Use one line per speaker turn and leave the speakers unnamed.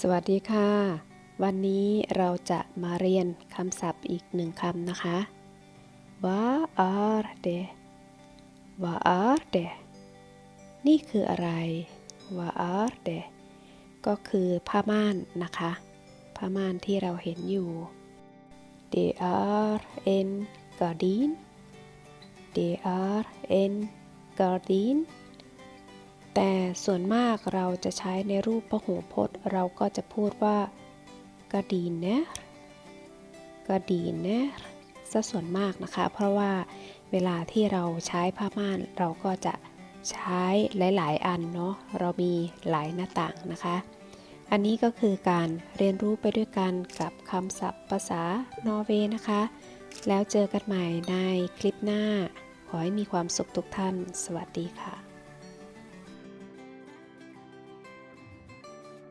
สวัสดีค่ะ วันนี้เราจะมาเรียนคำศัพท์อีกหนึ่งคำนะคะ Vad är det Vad är det นี่คืออะไร Vad är det ก็คือผ้าม่านนะคะ ผ้าม่านที่เราเห็นอยู่ Det är en gardin Det är en gardin แต่ส่วนมากเราจะใช้ในรูปพหูพจน์ เราก็จะพูดว่า gardiner gardiner ซะส่วนมากนะคะ เพราะว่าเวลาที่เราใช้ผ้าม่านเราก็จะใช้หลาย ๆ อันเนาะเรามีหลายหน้าต่างนะคะ อันนี้ก็คือการเรียนรู้ไปด้วยกันกับคำศัพท์ภาษานอร์เวย์นะคะ แล้วเจอกันใหม่ในคลิปหน้า ขอให้มีความสุขทุกท่าน สวัสดีค่ะ